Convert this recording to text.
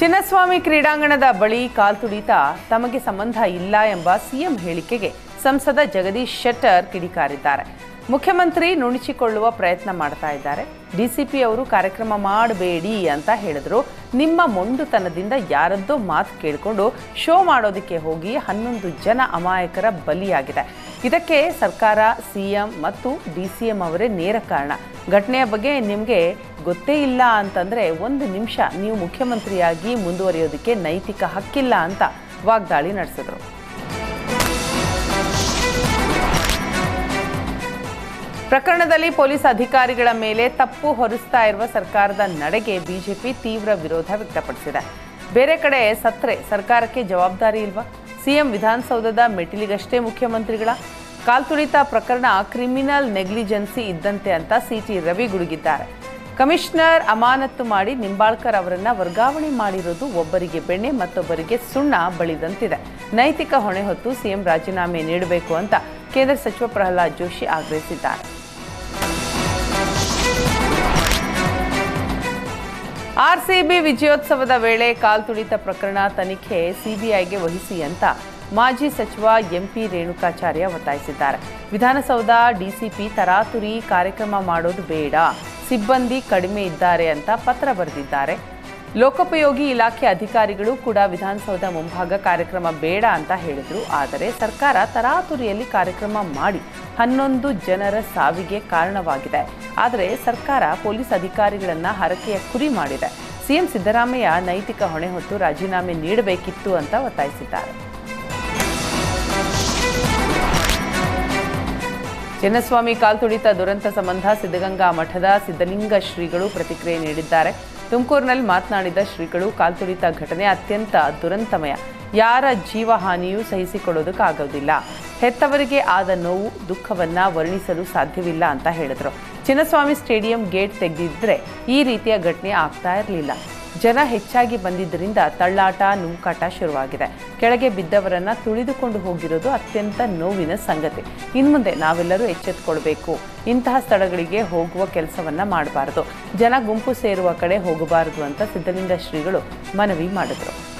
ಚಿನ್ನಸ್ವಾಮಿ ಕ್ರೀಡಾಂಗಣದ ಬಳಿ ಕಾಲ್ತುಡಿತ ತಮಗೆ ಸಂಬಂಧ ಇಲ್ಲ ಎಂಬ ಸಿಎಂ ಹೇಳಿಕೆಗೆ ಸಂಸದ ಜಗದೀಶ್ ಶೆಟ್ಟರ್ ಕಿಡಿಕಾರಿದ್ದಾರೆ. ಮುಖ್ಯಮಂತ್ರಿ ನುಣುಚಿಕೊಳ್ಳುವ ಪ್ರಯತ್ನ ಮಾಡ್ತಾ ಇದ್ದಾರೆ. ಡಿಸಿಪಿ ಅವರು ಕಾರ್ಯಕ್ರಮ ಮಾಡಬೇಡಿ ಅಂತ ಹೇಳಿದ್ರು. ನಿಮ್ಮ ಮೊಂಡುತನದಿಂದ ಯಾರದ್ದೋ ಮಾತು ಕೇಳಿಕೊಂಡು ಶೋ ಮಾಡೋದಕ್ಕೆ ಹೋಗಿ ಹನ್ನೊಂದು ಜನ ಅಮಾಯಕರ ಬಲಿಯಾಗಿದೆ. ಇದಕ್ಕೆ ಸರ್ಕಾರ, ಸಿಎಂ ಮತ್ತು ಡಿ ಸಿ ಎಂ ಅವರೇ ನೇರ ಕಾರಣ. ಘಟನೆಯ ಬಗ್ಗೆ ನಿಮಗೆ ಗೊತ್ತೇ ಇಲ್ಲ ಅಂತಂದರೆ ಒಂದು ನಿಮಿಷ ನೀವು ಮುಖ್ಯಮಂತ್ರಿಯಾಗಿ ಮುಂದುವರಿಯೋದಕ್ಕೆ ನೈತಿಕ ಹಕ್ಕಿಲ್ಲ ಅಂತ ವಾಗ್ದಾಳಿ ನಡೆಸಿದರು. ಪ್ರಕರಣದಲ್ಲಿ ಪೊಲೀಸ್ ಅಧಿಕಾರಿಗಳ ಮೇಲೆ ತಪ್ಪು ಹೊರಿಸ್ತಾ ಇರುವ ಸರ್ಕಾರದ ನಡೆಗೆ ಬಿಜೆಪಿ ತೀವ್ರ ವಿರೋಧ ವ್ಯಕ್ತಪಡಿಸಿದೆ. ಬೇರೆ ಕಡೆ ಸತ್ರೆ, ಸರ್ಕಾರಕ್ಕೆ ಜವಾಬ್ದಾರಿ ಇಲ್ವಾ? ಸಿಎಂ ವಿಧಾನಸೌಧದ ಮೆಟ್ಟಿಲಿಗಷ್ಟೇ ಮುಖ್ಯಮಂತ್ರಿಗಳ? ಕಾಲ್ತುಳಿತ ಪ್ರಕರಣ ಕ್ರಿಮಿನಲ್ ನೆಗ್ಲಿಜೆನ್ಸಿ ಇದ್ದಂತೆ ಅಂತ ಸಿಟಿ ರವಿ ಗುಡುಗಿದ್ದಾರೆ. ಕಮಿಷನರ್ ಅಮಾನತ್ತು ಮಾಡಿ ನಿಂಬಾಳ್ಕರ್ ಅವರನ್ನ ವರ್ಗಾವಣೆ ಮಾಡಿರೋದು ಒಬ್ಬರಿಗೆ ಬೆಣ್ಣೆ, ಮತ್ತೊಬ್ಬರಿಗೆ ಸುಣ್ಣ ಬಳಿದಂತಿದೆ. ನೈತಿಕ ಹೊಣೆ ಹೊತ್ತು ಸಿಎಂ ರಾಜೀನಾಮೆ ನೀಡಬೇಕು ಅಂತ ಕೇಂದ್ರ ಸಚಿವ ಪ್ರಹ್ಲಾದ್ ಜೋಶಿ ಆಗ್ರಹಿಸಿದ್ದಾರೆ. ಆರ್ಸಿಬಿ ವಿಜಯೋತ್ಸವದ ವೇಳೆ ಕಾಲ್ತುಳಿತ ಪ್ರಕರಣ ತನಿಖೆ ಸಿಬಿಐಗೆ ವಹಿಸಿ ಅಂತ ಮಾಜಿ ಸಚಿವ ಎಂಪಿ ರೇಣುಕಾಚಾರ್ಯ ಒತ್ತಾಯಿಸಿದ್ದಾರೆ. ವಿಧಾನಸೌಧ ಡಿಸಿಪಿ ತರಾತುರಿ ಕಾರ್ಯಕ್ರಮ ಮಾಡೋದು ಬೇಡ. ಸಿಬ್ಬಂದಿ ಕಡಿಮೆ ಇದ್ದಾರೆ ಅಂತ ಪತ್ರ ಬರೆದಿದ್ದಾರೆ. ಲೋಕೋಪಯೋಗಿ ಇಲಾಖೆ ಅಧಿಕಾರಿಗಳು ಕೂಡ ವಿಧಾನಸೌಧ ಮುಂಭಾಗ ಕಾರ್ಯಕ್ರಮ ಬೇಡ ಅಂತ ಹೇಳಿದ್ರು. ಆದರೆ ಸರ್ಕಾರ ತರಾತುರಿಯಲ್ಲಿ ಕಾರ್ಯಕ್ರಮ ಮಾಡಿ ಹನ್ನೊಂದು ಜನರ ಸಾವಿಗೆ ಕಾರಣವಾಗಿದೆ. ಆದರೆ ಸರ್ಕಾರ ಪೊಲೀಸ್ ಅಧಿಕಾರಿಗಳನ್ನ ಹರಕೆಯ ಕುರಿ ಮಾಡಿದೆ. ಸಿಎಂ ಸಿದ್ದರಾಮಯ್ಯ ನೈತಿಕ ಹೊಣೆ ಹೊತ್ತು ರಾಜೀನಾಮೆ ನೀಡಬೇಕಿತ್ತು ಅಂತ ಒತ್ತಾಯಿಸಿದ್ದಾರೆ. ಚಿನ್ನಸ್ವಾಮಿ ಕಾಲ್ತುಳಿತ ದುರಂತ ಸಂಬಂಧ ಸಿದ್ಧಗಂಗಾ ಮಠದ ಸಿದ್ಧಲಿಂಗ ಶ್ರೀಗಳು ಪ್ರತಿಕ್ರಿಯೆ ನೀಡಿದ್ದಾರೆ. ತುಮಕೂರಿನಲ್ಲಿ ಮಾತನಾಡಿದ ಶ್ರೀಗಳು ಕಾಲ್ತುಳಿತ ಘಟನೆ ಅತ್ಯಂತ ದುರಂತಮಯ. ಯಾರ ಜೀವಹಾನಿಯೂ ಸಹಿಸಿಕೊಳ್ಳೋದಕ್ಕಾಗೋದಿಲ್ಲ. ಹೆತ್ತವರಿಗೆ ಆದ ನೋವು, ದುಃಖವನ್ನ ವರ್ಣಿಸಲು ಸಾಧ್ಯವಿಲ್ಲ ಅಂತ ಹೇಳಿದರು. ಚಿನ್ನಸ್ವಾಮಿ ಸ್ಟೇಡಿಯಂ ಗೇಟ್ ತೆಗೆದಿದ್ರೆ ಈ ರೀತಿಯ ಘಟನೆ ಆಗ್ತಾ ಇರಲಿಲ್ಲ. ಜನ ಹೆಚ್ಚಾಗಿ ಬಂದಿದ್ದರಿಂದ ತಳ್ಳಾಟ, ನೂಕಾಟ ಶುರುವಾಗಿದೆ. ಕೆಳಗೆ ಬಿದ್ದವರನ್ನ ತುಳಿದುಕೊಂಡು ಹೋಗಿರೋದು ಅತ್ಯಂತ ನೋವಿನ ಸಂಗತಿ. ಇನ್ಮುಂದೆ ನಾವೆಲ್ಲರೂ ಎಚ್ಚೆತ್ತುಕೊಳ್ಬೇಕು ಇಂತಹ ಸ್ಥಳಗಳಿಗೆ ಹೋಗುವ ಕೆಲಸವನ್ನ ಮಾಡಬಾರದು. ಜನ ಗುಂಪು ಸೇರುವ ಕಡೆ ಹೋಗಬಾರದು ಅಂತ ಸಿದ್ಧಲಿಂಗ ಶ್ರೀಗಳು ಮನವಿ ಮಾಡಿದರು.